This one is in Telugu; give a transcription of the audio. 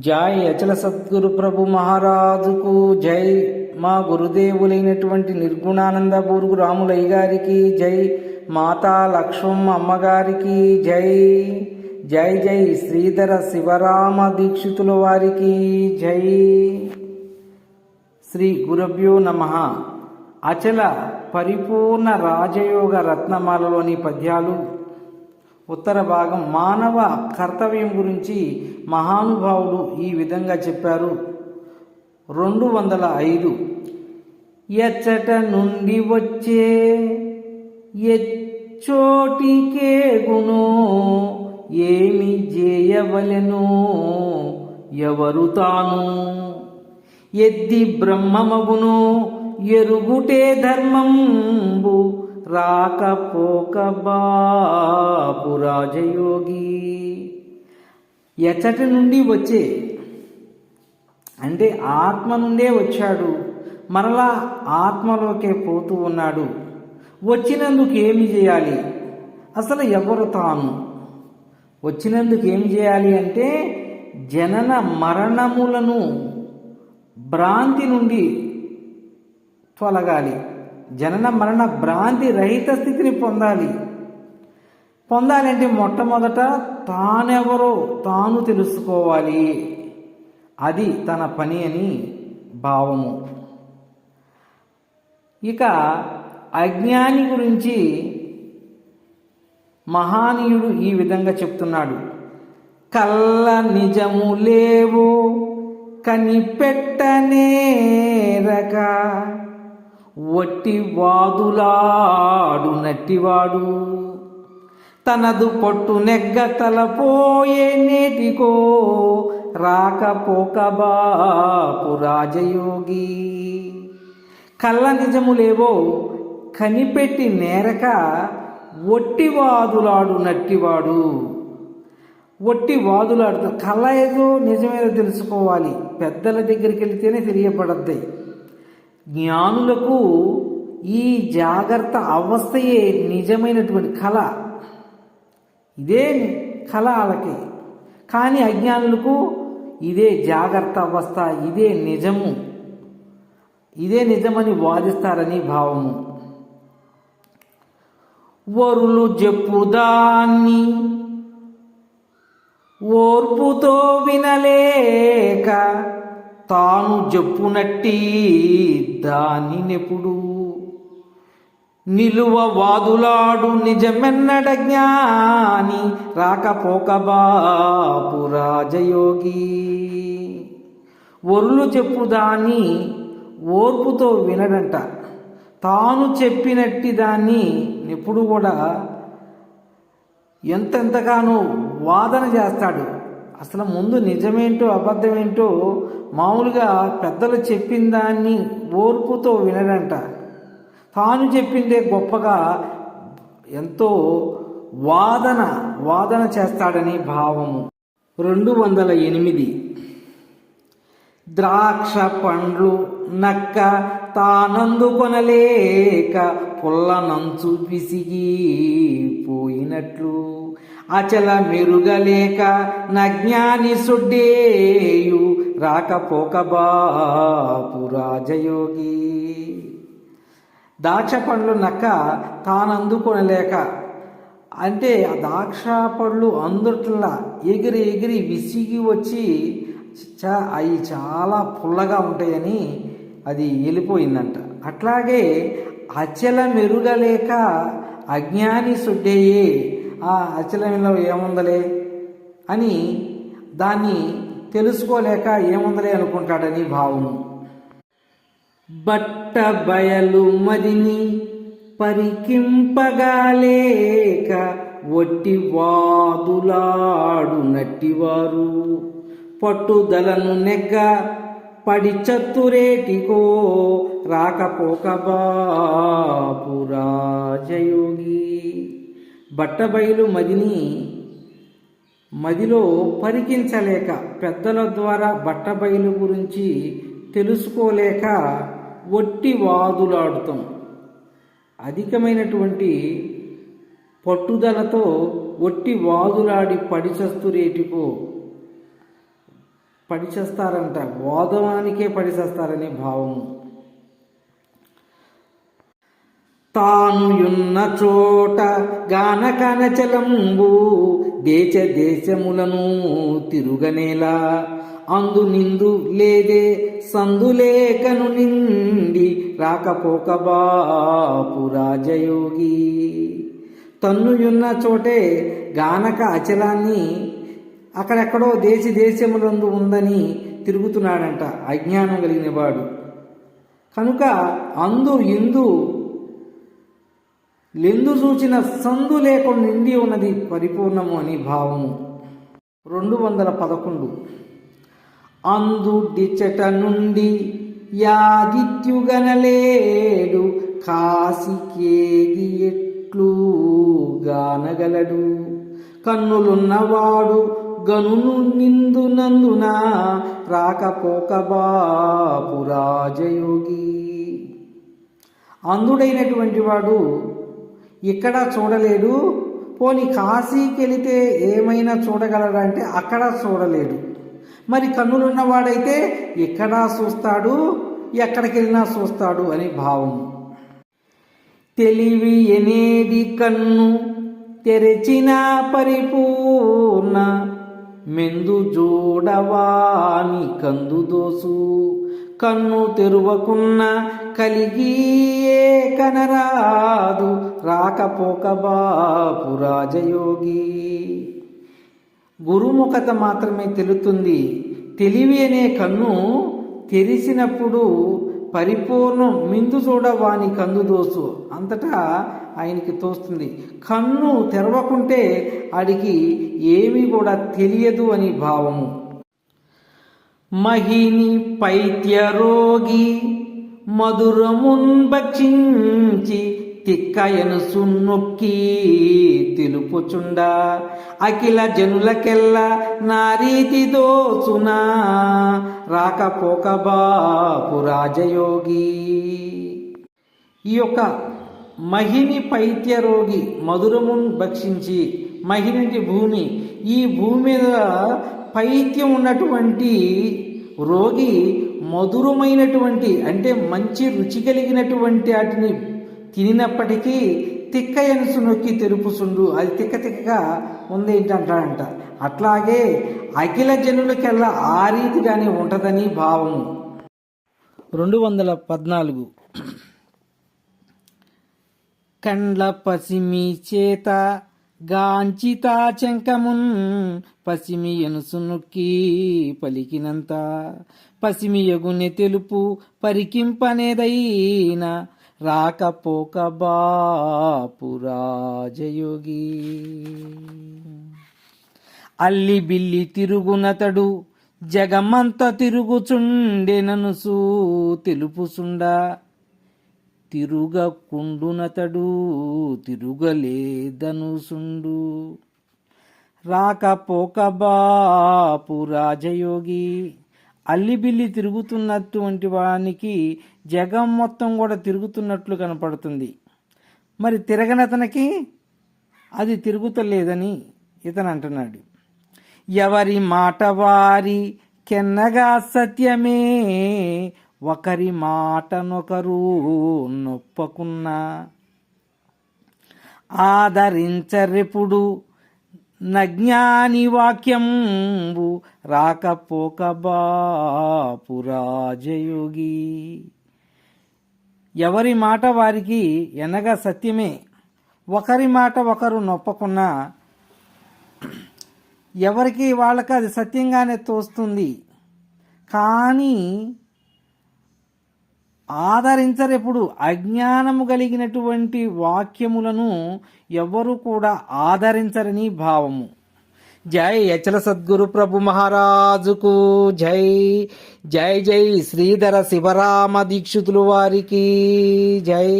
జై అచల సద్గురు ప్రభు మహారాజుకు జై. మా గురుదేవులైనటువంటి నిర్గుణానంద బూరుగు రాములయ్య గారికి జై. మాతా లక్ష్మమ్మ అమ్మగారికి జై. జై జై శ్రీధర శివరామ దీక్షితుల వారికి జై. శ్రీ గురభ్యో నమ. అచల పరిపూర్ణ రాజయోగ రత్నమాలలోని పద్యాలు ఉత్తర భాగం మానవ కర్తవ్యం గురించి మహానుభావుడు ఈ విధంగా చెప్పారు. రెండు వందల ఐదు. ఎచ్చట నుండి వచ్చే ఎచ్చోటికే గుణో ఏమి చేయవలెను ఎవరు తాను? ఎద్ది బ్రహ్మమగును ఎరుగుటే ధర్మంబు రాకపోక బాపు రాజయోగి ఎచ్చటి నుండి వచ్చే అంటే ఆత్మ నుండే వచ్చాడు మరలా ఆత్మలోకే పోతూ ఉన్నాడు. వచ్చినందుకు ఏమి చేయాలి? అసలు ఎవరు తాను? వచ్చినందుకు ఏమి చేయాలి అంటే జనన మరణములను భ్రాంతి నుండి తొలగాలి. జనన మరణ భ్రాంతి రహిత స్థితిని పొందాలి. పొందాలంటే మొట్టమొదట తానెవరో తాను తెలుసుకోవాలి. అది తన పని అని భావము. ఇక అజ్ఞాని గురించి మహానీయుడు ఈ విధంగా చెప్తున్నాడు. కళ్ళ నిజము లేవు కనిపెట్టనేరక ఒట్టివాదులాడు నట్టివాడు తనదు పొట్టు నెగ్గ తలపోయే నేటికో రాకపోక బాపు రాజయోగి. కళ్ళ నిజములేవో కనిపెట్టి నేరక ఒట్టివాదులాడు నట్టివాడు ఒట్టి వాదులాడుతూ కళ్ళ ఏదో నిజమేదో తెలుసుకోవాలి. పెద్దల దగ్గరికి వెళితేనే తెలియపడద్దాయి జ్ఞానులకు ఈ జాగ్రత్త అవస్థయే నిజమైనటువంటి కళ. ఇదే కళ వాళ్ళకి కానీ అజ్ఞానులకు ఇదే జాగ్రత్త అవస్థ ఇదే నిజము. ఇదే నిజమని వాదిస్తారని భావము. వరులు చెప్పుదాన్ని ఓర్పుతో వినలేక తాను చెప్పునట్టి దానినెప్పుడు నిలువ వాదులాడు నిజమెన్నడ జ్ఞాని రాకపోక బాపు రాజయోగి. ఒరులు చెప్పుదాన్ని ఓర్పుతో వినడంట. తాను చెప్పినట్టి దాన్ని ఎప్పుడు కూడా ఎంతెంతగానో వాదన చేస్తాడు. అసలు ముందు నిజమేంటో అబద్ధమేంటో మామూలుగా పెద్దలు చెప్పిన దాన్ని ఓర్పుతో వినడంట తాను చెప్పిందే గొప్పగా ఎంతో వాదన వాదన చేస్తాడని భావము. రెండు వందల ఎనిమిది. ద్రాక్ష పండ్లు నక్క తానందుకొనలేక పుల్లనంచు విసిగి పోయినట్లు. అచల మెరుగలేక నజ్ఞాని సుడ్డేయు రాకపోక బాపు రాజయోగి. దాక్ష పండ్లు నక్క తానందుకొనలేక అంటే ఆ దాక్ష పళ్ళు అందుట్లా ఎగిరి ఎగిరి విసిగి వచ్చి అవి చాలా పుల్లగా ఉంటాయని అది వెళ్ళిపోయిందంట అట్లాగే అచల మెరుగలేక అజ్ఞాని సుడ్డేయే ఆ అచలంలో ఏముందలే అని దాన్ని తెలుసుకోలేక ఏముందలే అనుకుంటాడని భావము బట్ట బయలు మదిని పరికింపగాలేక ఒట్టి వాదులాడు నట్టివారు పట్టుదలను నెగ్గ పడి చత్తురేటికో రాకపోక బాపు రాజయోగి. బట్టబయలు మదిని మదిలో పరికించలేక పెద్దల ద్వారా బట్టబయలు గురించి తెలుసుకోలేక ఒట్టి వాదులాడుతాం. అధికమైనటువంటి పట్టుదలతో ఒట్టి వాదులాడి పడిచస్తురేటికో పడిచేస్తారంట. వాదవానికే పడిచేస్తారనే భావము తాను యున్న చోట గానకనచలంబు దేశ దేశములను తిరుగనేలా. అందు నిందు లేదే సందులేకను నిండి రాకపోక బాపు రాజయోగి. తన్నుయున్న చోటే గానక అచలాన్ని అక్కడెక్కడో దేశ దేశములందు ఉందని తిరుగుతున్నాడంట. అజ్ఞానం కలిగిన వాడు. కనుక అందు ఇందు లెందు చూచిన సందు లేకుండా నిండి ఉన్నది పరిపూర్ణము అని భావము. రెండు వందల పదకొండు. అందు డిచట నుండి యాదిత్యుగనలేడు కాసికేది ఎట్లు గానగలడు. కన్నులున్నవాడు గనును నిందునందున రాకపోక బాపు రాజయోగి. అందుడైనటువంటి వాడు ఇక్కడ చూడలేడు. పోని కాశీకి వెళితే ఏమైనా చూడగలడంటే అక్కడ చూడలేడు. మరి కన్నులున్నవాడైతే ఇక్కడ చూస్తాడు ఎక్కడికి వెళ్ళినా చూస్తాడు అని భావం. తెలివి ఎనేది కన్ను తెరచిన పరిపూర్ణ మెందు జోడవాని కందు దోసు. కన్ను తెరువకున్న కలిగి కనరాదు. రాకపోక బాపు రాజయోగి. గురుముఖత మాత్రమే తెలుతుంది. తెలివి అనే కన్ను తెరిసినప్పుడు పరిపూర్ణం మిందు చూడవాని కందు దోసు. అంతటా ఆయనకి తోస్తుంది. కన్ను తెరవకుంటే ఆడికి ఏమీ కూడా తెలియదు అని భావము. మహిని పైత్య రోగి మధురమున్ భక్షించి తిక్కయను సున్నొక్కి తెలుపుచుండ. అఖిల జనులకెల్ల నారీతి దోచునా. రాకపోక బాపు రాజయోగి. ఈ యొక్క మహిని పైత్యరోగి మధురమున్ భక్షించి మహిని భూమి ఈ భూమి మీద పైత్యం ఉన్నటువంటి రోగి మధురమైనటువంటి అంటే మంచి రుచి కలిగినటువంటి వాటిని తినినప్పటికీ తిక్క ఎనుసు నొక్కి తెరుపుసుండు అది తిక్క తిక్కగా ఉంది ఏంటంటాడంట అట్లాగే అఖిల జనులకెల్లా ఆ రీతిగానే ఉంటుందని భావము. రెండు వందల పద్నాలుగు. కండ్ల పసిమి చేత గాంచితా చెంకమున్ పసిమి ఎనుసు నొక్కి పలికినంత. పసిమి ఎగునె తెలుపు పరికింపనేదైనా రాకపోక బాపురాజయోగి అల్లి బిల్లి తిరుగునతడు జగమంత తిరుగుచుండెననుసు తెలుపుసుండా తిరుగకుండునతడు తిరుగలేదనుసుండు రాకపోక బాపు రాజయోగి అల్లిబిల్లి తిరుగుతున్నటువంటి వానికి జగం మొత్తం కూడా తిరుగుతున్నట్లు కనపడుతుంది. మరి తిరగనతనికి అది తిరుగుతలేదని ఇతను అంటున్నాడు. ఎవరి మాట వారి కెన్నగా సత్యమే ఒకరి మాటనొకరు నొప్పకున్నా. ఆదరించరెప్పుడు నజ్ఞాని వాక్యంబు రాకపోక బాపు రాజయోగి. ఎవరి మాట వారికి ఎనగా సత్యమే ఒకరి మాట ఒకరు నొప్పకున్నా ఎవరికి వాళ్ళకి అది సత్యంగానే తోస్తుంది. కానీ ఆదరించరెప్పుడు అజ్ఞానము కలిగినటువంటి వాక్యములను ఎవ్వరూ కూడా ఆదరించరని భావము. జై అచల సద్గురు ప్రభు మహారాజుకు జై జై జై శ్రీధర శివరామ దీక్షితులు వారికి జై.